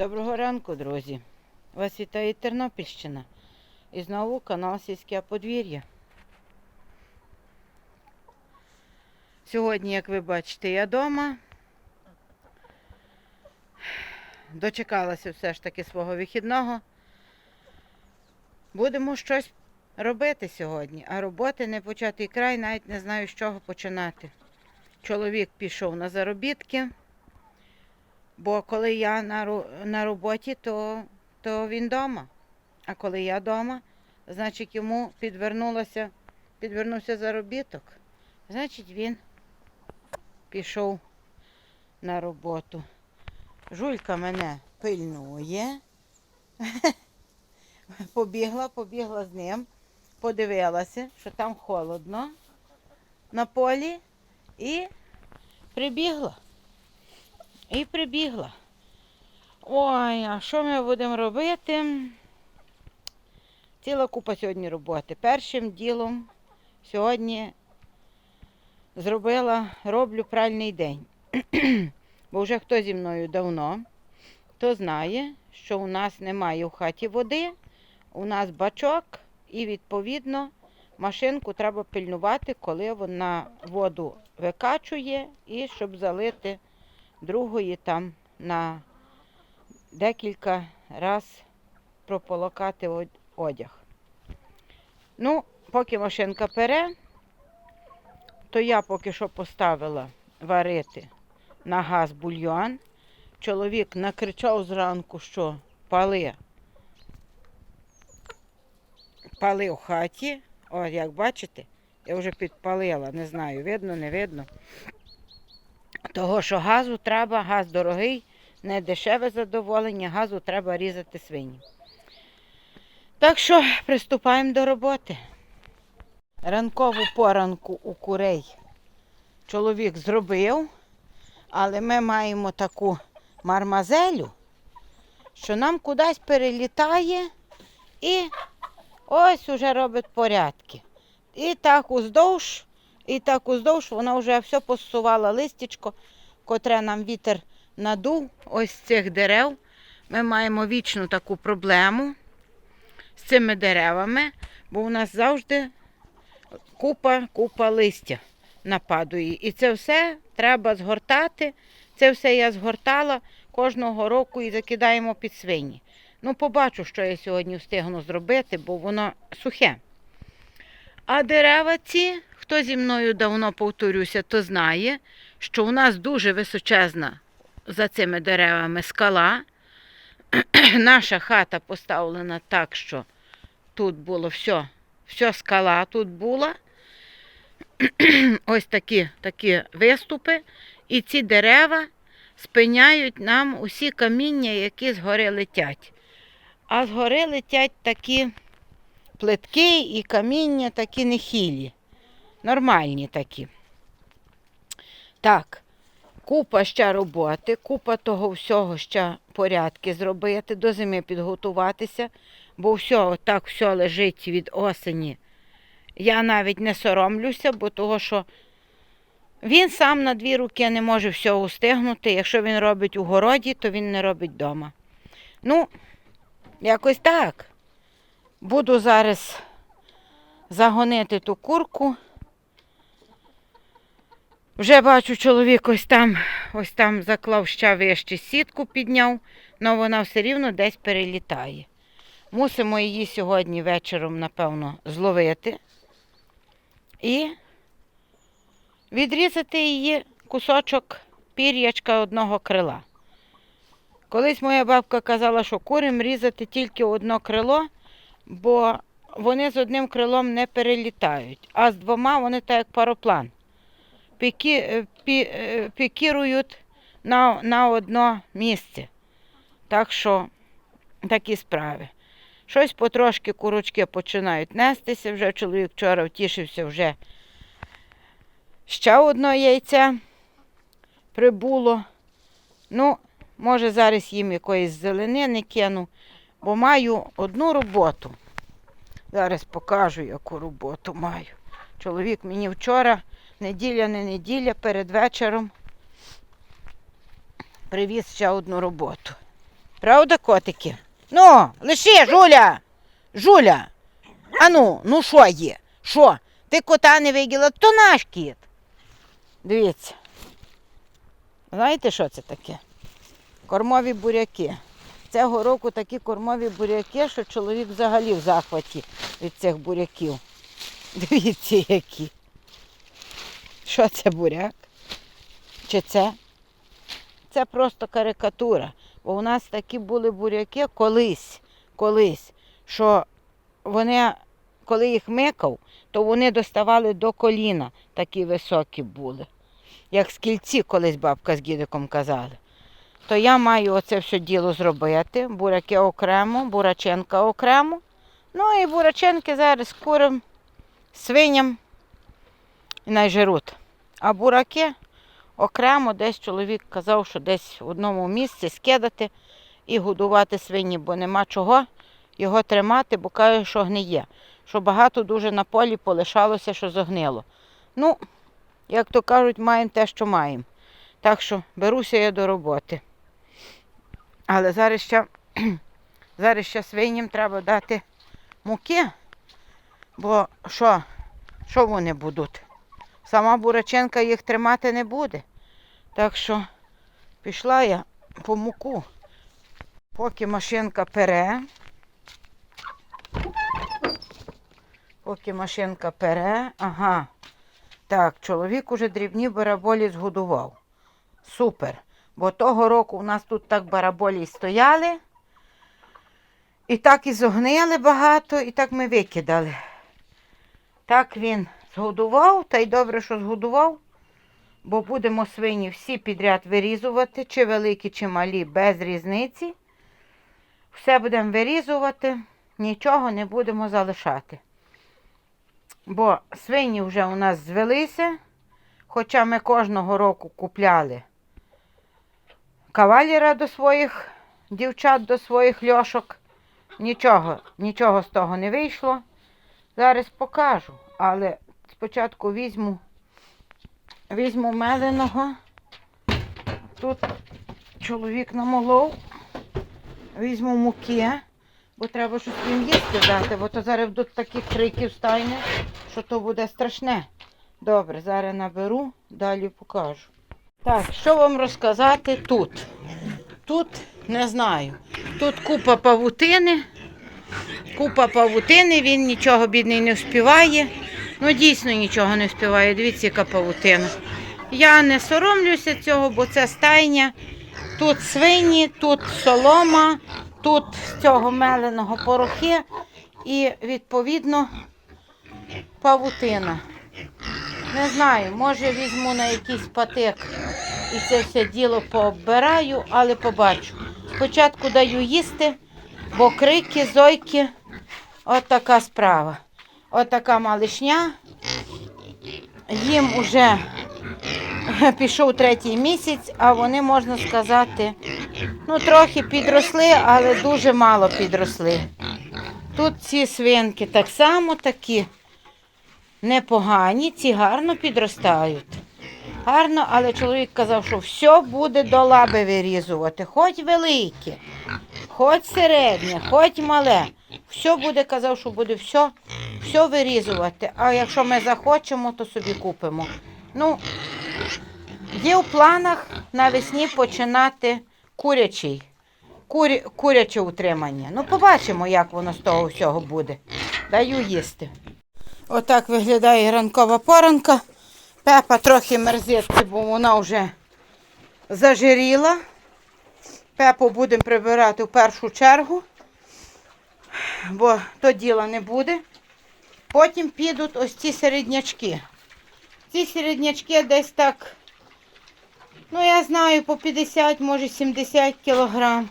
Доброго ранку, друзі. Вас вітає Тернопільщина. І знову канал Сільське подвір'я. Сьогодні, як ви бачите, я вдома. Дочекалася все ж таки свого вихідного. Будемо щось робити сьогодні, а роботи не початий край, навіть не знаю, з чого починати. Чоловік пішов на заробітки. Бо коли я на, на роботі, то, то він вдома. А коли я вдома, значить йому підвернулося, підвернувся заробіток. Значить, він пішов на роботу. Жулька мене пильнує. Побігла, побігла з ним, подивилася, що там холодно на полі, і прибігла. І прибігла. Ой, а що ми будемо робити? Ціла купа сьогодні роботи. Першим ділом сьогодні зробила, роблю пральний день. Бо вже хто зі мною давно, то знає, що у нас немає в хаті води, у нас бачок, і відповідно машинку треба пильнувати, коли вона воду викачує, і щоб залити другої там на декілька раз прополокати одяг. Ну, поки машинка пере, то я поки що поставила варити на газ бульйон. Чоловік накричав зранку, що пали. Пали в хаті. О, як бачите, я вже підпалила, не знаю, видно, не видно. Того, що газу треба, газ дорогий, не дешеве задоволення, газу треба різати свині. Так що приступаємо до роботи. Ранкову поранку у курей чоловік зробив, але ми маємо таку мармазелю, що нам кудись перелітає і ось уже робить порядки. І так уздовж і так уздовж вона вже все посувала листячко, котре нам вітер надув ось цих дерев. Ми маємо вічну таку проблему з цими деревами, бо у нас завжди купа, купа листя нападує. І це все треба згортати. Це все я згортала кожного року і закидаємо під свині. Ну, побачу, що я сьогодні встигну зробити, бо воно сухе. А дерева ці, хто зі мною давно повторюся, то знає, що у нас дуже височезна за цими деревами скала. Наша хата поставлена так, що тут було все, все скала тут була. Ось такі, такі виступи. І ці дерева спиняють нам усі каміння, які згори летять. А згори летять такі плитки і каміння такі нехилі. Нормальні такі. Так, купа ще роботи, купа того всього ще порядки зробити, до зими підготуватися, бо все отак все лежить від осені. Я навіть не соромлюся, бо того, що він сам на дві руки не може все устигнути. Якщо він робить у городі, то він не робить вдома. Ну, якось так. Буду зараз загонити ту курку. Вже бачу, чоловік ось там, ось там заклав ще сітку підняв, але вона все рівно десь перелітає. Мусимо її сьогодні вечором, напевно, зловити і відрізати її кусочок пір'ячка одного крила. Колись моя бабка казала, що курям різати тільки одне крило, бо вони з одним крилом не перелітають, а з двома вони так як пароплан. Пікі, е, пі, е, пікірують на, на одно місце. Так що такі справи. Щось потрошки курочки починають нестися. Вже чоловік вчора втішився вже ще одне яйце прибуло. Ну, може, зараз їм якоїсь зеленини кину, бо маю одну роботу. Зараз покажу, яку роботу маю. Чоловік мені вчора, неділя не неділя, перед вечором привіз ще одну роботу. Правда, котики? Ну, лиши, Жуля! Жуля! Ану, ну що є? Що? Ти кота не виділа, то наш кіт. Дивіться. Знаєте, що це таке? Кормові буряки. Цього року такі кормові буряки, що чоловік взагалі в захваті від цих буряків. Дивіться, які. Що це буряк? Чи це? Це просто карикатура. Бо у нас такі були буряки колись, колись, що вони, коли їх микав, то вони доставали до коліна, такі високі були. Як скільці колись бабка з дідиком казали. То я маю оце все діло зробити. Буряки окремо, бураченка окремо. Ну і бураченки зараз курам, свиням і найжируть. А бураки окремо десь чоловік казав, що десь в одному місці скидати і годувати свині, бо нема чого його тримати, бо каже, що гниє. Що багато дуже на полі полишалося, що зогнило. Ну, як то кажуть, маємо те, що маємо. Так що беруся я до роботи. Але зараз ще, зараз ще свиням треба дати муки, бо що, що вони будуть? Сама бураченка їх тримати не буде. Так що пішла я по муку, поки машинка пере. Поки машинка пере. Ага. Так, чоловік уже дрібні бараболі згодував. Супер. Бо того року у нас тут так бараболі стояли. І так і зогнили багато, і так ми викидали. Так він згодував, та й добре, що згодував, бо будемо свині всі підряд вирізувати, чи великі, чи малі, без різниці. Все будемо вирізувати, нічого не будемо залишати. Бо свині вже у нас звелися, хоча ми кожного року купляли каваліра до своїх дівчат, до своїх льошок. Нічого, нічого з того не вийшло. Зараз покажу, але спочатку візьму, візьму меленого. Тут чоловік намолов. Візьму муки, бо треба щось їм їсти дати, бо то зараз будуть такі крики стайне, що то буде страшне. Добре, зараз наберу, далі покажу. Так, що вам розказати тут? Тут не знаю. Тут купа павутини. Купа павутини, він нічого бідний не вспіває. Ну, дійсно нічого не вспіває. Дивіться, яка павутина. Я не соромлюся цього, бо це стайня. Тут свині, тут солома, тут з цього меленого порохи і, відповідно, павутина. Не знаю, може візьму на якийсь патик і це все діло пооббираю, але побачу. Спочатку даю їсти, бо крики, зойки, от така справа. От малишня. Їм уже пішов третій місяць, а вони, можна сказати, ну, трохи підросли, але дуже мало підросли. Тут ці свинки так само такі непогані, ці гарно підростають. Гарно, але чоловік казав, що все буде до лаби вирізувати, хоч велике, хоч середнє, хоч мале. Все буде, казав, що буде все, все вирізувати. А якщо ми захочемо, то собі купимо. Ну, є в планах навесні починати курячий, курі, куряче утримання. Ну, побачимо, як воно з того всього буде. Даю їсти. Отак виглядає ранкова поранка. Пепа трохи мерзиться, бо вона вже зажиріла. Пепу будемо прибирати в першу чергу, бо то діла не буде. Потім підуть ось ці середнячки. Ці середнячки десь так, ну я знаю, по 50, може 70 кілограм.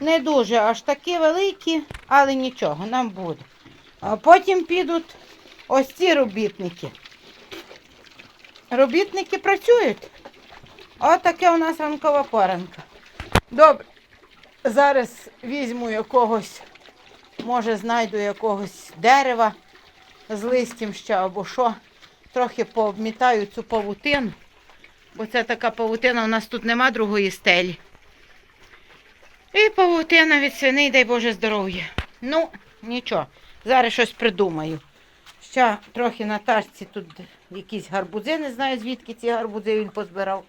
Не дуже аж такі великі, але нічого, нам буде. А потім підуть ось ці робітники. Робітники працюють. Ось таке у нас ранкова поранка. Добре. Зараз візьму якогось, може знайду якогось дерева з листям ще або що. Трохи пообмітаю цю павутину, бо це така павутина, у нас тут нема другої стелі. І павутина від свиней, дай Боже здоров'я. Ну, нічого, зараз щось придумаю. Ще трохи на тачці тут якісь гарбузи, не знаю звідки ці гарбузи він позбирав.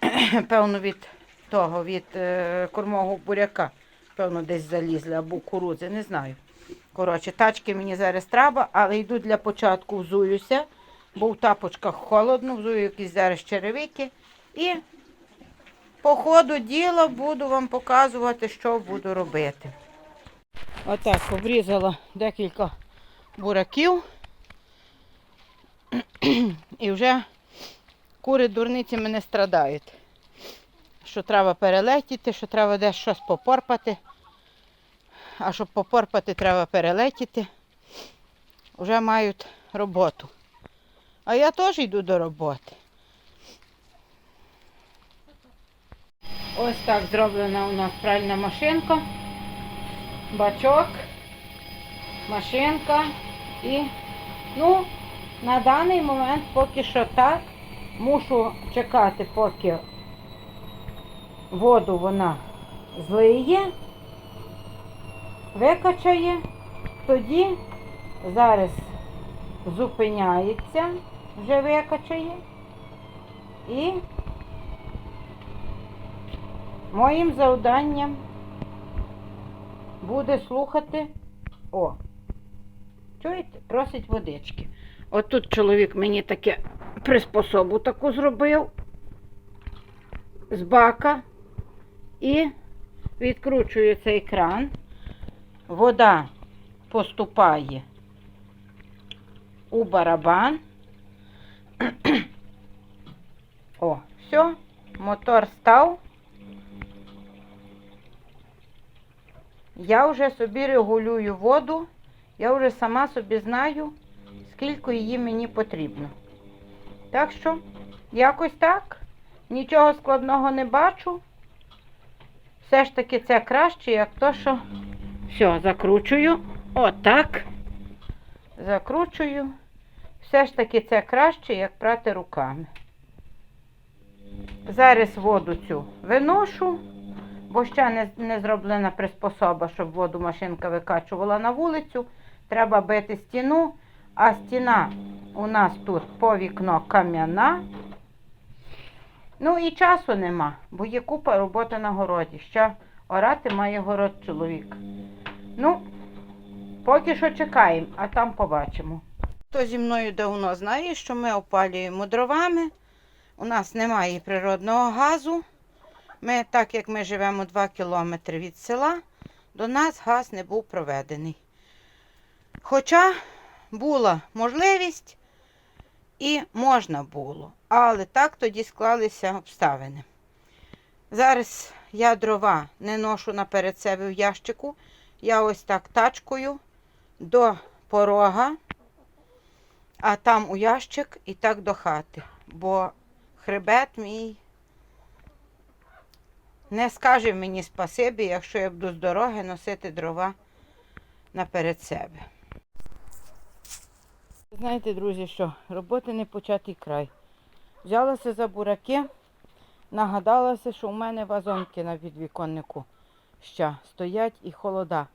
Певно, від того, від е, кормового буряка. Певно, десь залізли або кукурудзи, не знаю. Коротше, тачки мені зараз треба, але йду для початку взуюся, бо в тапочках холодно, взую якісь зараз черевики. І по ходу діла буду вам показувати, що буду робити. Отак обрізала декілька бураків. І вже кури дурниці мене страдають. Що треба перелетіти, що треба десь щось попорпати. А щоб попорпати, треба перелетіти. Вже мають роботу. А я теж йду до роботи. Ось так зроблена у нас пральна машинка, бачок, машинка і, ну, на даний момент поки що так. Мушу чекати, поки воду вона злиє, викачає, тоді зараз зупиняється, вже викачає і Моїм завданням буде слухати. О, чуєте? Просить водички. От тут чоловік мені таке приспособу таку зробив з бака і відкручую цей кран. Вода поступає у барабан. О, все, мотор став. Я вже собі регулюю воду, я вже сама собі знаю, скільки її мені потрібно. Так що, якось так, нічого складного не бачу. Все ж таки це краще, як то, що все, закручую. Отак. Закручую. Все ж таки це краще, як прати руками. Зараз воду цю виношу бо ще не, не зроблена приспособа, щоб воду машинка викачувала на вулицю. Треба бити стіну, а стіна у нас тут по вікно кам'яна. Ну і часу нема, бо є купа роботи на городі. Ще орати має город чоловік. Ну, поки що чекаємо, а там побачимо. Хто зі мною давно знає, що ми опалюємо дровами. У нас немає природного газу. Ми, так як ми живемо 2 кілометри від села, до нас газ не був проведений. Хоча була можливість і можна було, але так тоді склалися обставини. Зараз я дрова не ношу наперед себе в ящику. Я ось так тачкою до порога, а там у ящик і так до хати. Бо хребет мій не скаже мені спасибі, якщо я буду з дороги носити дрова наперед себе. Знаєте, друзі, що роботи не початий край. Взялася за бураки, нагадалася, що у мене вазонки на підвіконнику ще стоять і холода.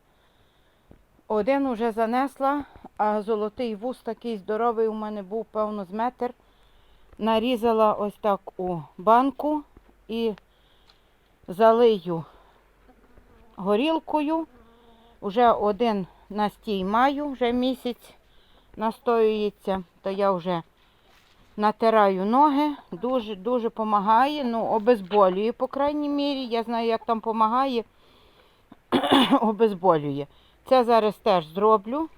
Один уже занесла, а золотий вуз такий здоровий у мене був, певно, з метр. Нарізала ось так у банку і залию горілкою. Вже один настій маю, вже місяць настоюється, то я вже натираю ноги, дуже-дуже допомагає. Ну, обезболює, по крайній мірі. Я знаю, як там допомагає, обезболює. Це зараз теж зроблю.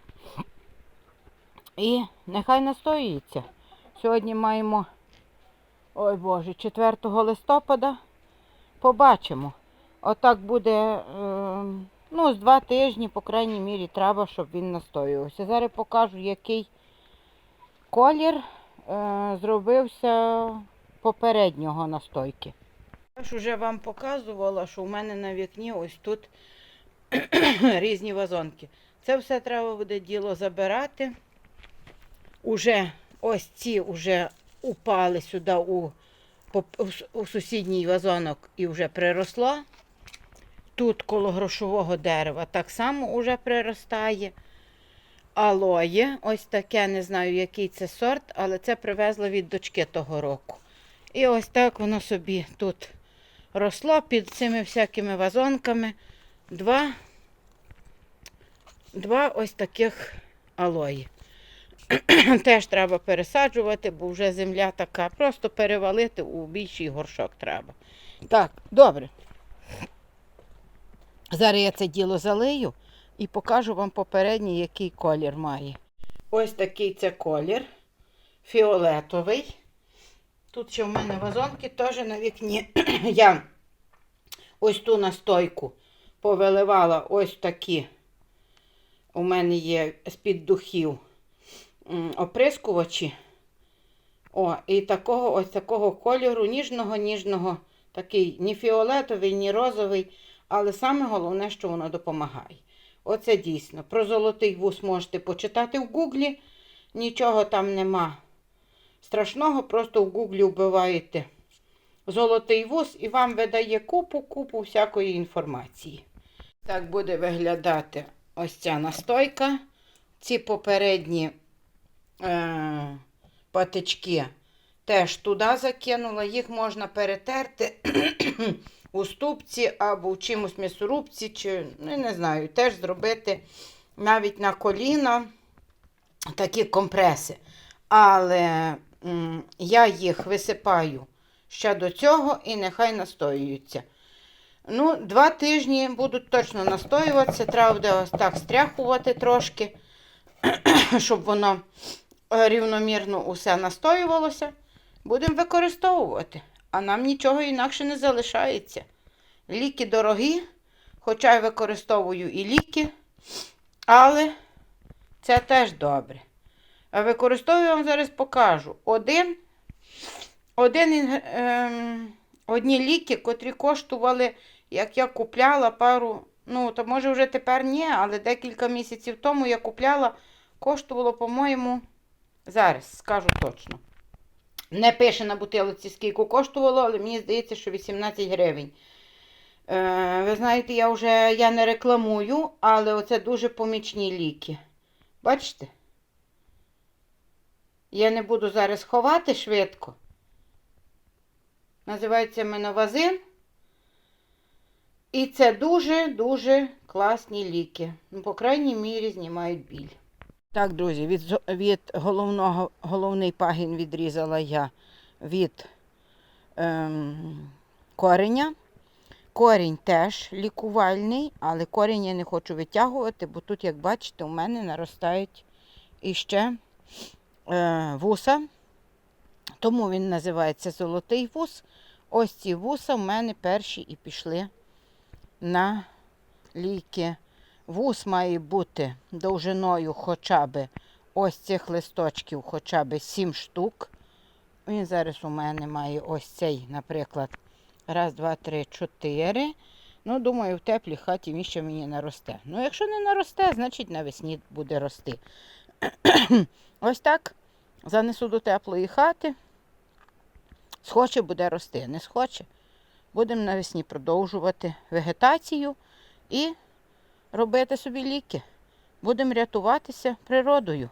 І нехай настоюється. Сьогодні маємо, ой Боже, 4 листопада. Побачимо. Отак буде, е, ну, з два тижні, по крайній мірі, треба, щоб він настоювався. Зараз покажу, який колір е, зробився попереднього настойки. Я ж вже вам показувала, що у мене на вікні ось тут різні вазонки. Це все треба буде діло забирати. Уже ось ці вже упали сюди у у сусідній вазонок і вже приросло. Тут коло грошового дерева так само уже приростає. Алоє, ось таке, не знаю, який це сорт, але це привезла від дочки того року. І ось так воно собі тут росло під цими всякими вазонками. Два, два ось таких алої. Теж треба пересаджувати, бо вже земля така. Просто перевалити у більший горшок треба. Так, добре. Зараз я це діло залию і покажу вам попередній, який колір має. Ось такий це колір. Фіолетовий. Тут ще в мене вазонки теж на вікні. Я ось ту настойку повиливала ось такі. У мене є з-під духів оприскувачі. О, і такого ось такого кольору, ніжного, ніжного, такий ні фіолетовий, ні розовий, але саме головне, що воно допомагає. Оце дійсно. Про золотий вус можете почитати в гуглі. Нічого там нема страшного, просто в гуглі вбиваєте золотий вус і вам видає купу-купу всякої інформації. Так буде виглядати ось ця настойка. Ці попередні е, патички теж туди закинула. Їх можна перетерти у ступці або в чимось м'ясорубці, чи ну, не знаю, теж зробити навіть на коліна такі компреси. Але м, я їх висипаю ще до цього і нехай настоюються. Ну, два тижні будуть точно настоюватися. Треба так стряхувати трошки, щоб воно рівномірно усе настоювалося. Будемо використовувати. А нам нічого інакше не залишається. Ліки дорогі, хоча я використовую і ліки, але це теж добре. А використовую вам зараз покажу. Один, один, ем, одні ліки, котрі коштували, як я купляла пару, ну, то може вже тепер ні, але декілька місяців тому я купляла, коштувало, по-моєму, зараз скажу точно. Не пише на бутилці, скільки коштувало, але мені здається, що 18 гривень. Е, ви знаєте, я вже я не рекламую, але оце дуже помічні ліки. Бачите? Я не буду зараз ховати швидко. Називається меновазин. І це дуже-дуже класні ліки. Ну, по крайній мірі, знімають біль. Так, друзі, від, від головного, головний пагін відрізала я від ем, кореня. Корінь теж лікувальний, але корінь я не хочу витягувати, бо тут, як бачите, у мене наростають іще е, вуса. Тому він називається золотий вус. Ось ці вуса в мене перші і пішли на ліки. Вус має бути довжиною хоча б ось цих листочків, хоча б 7 штук. Він зараз у мене має ось цей, наприклад, раз, два, три, чотири. Ну, думаю, в теплій хаті він ще мені наросте. Ну, якщо не наросте, значить навесні буде рости. ось так. Занесу до теплої хати. Схоче буде рости, не схоче. Будемо навесні продовжувати вегетацію і робити собі ліки. Будемо рятуватися природою.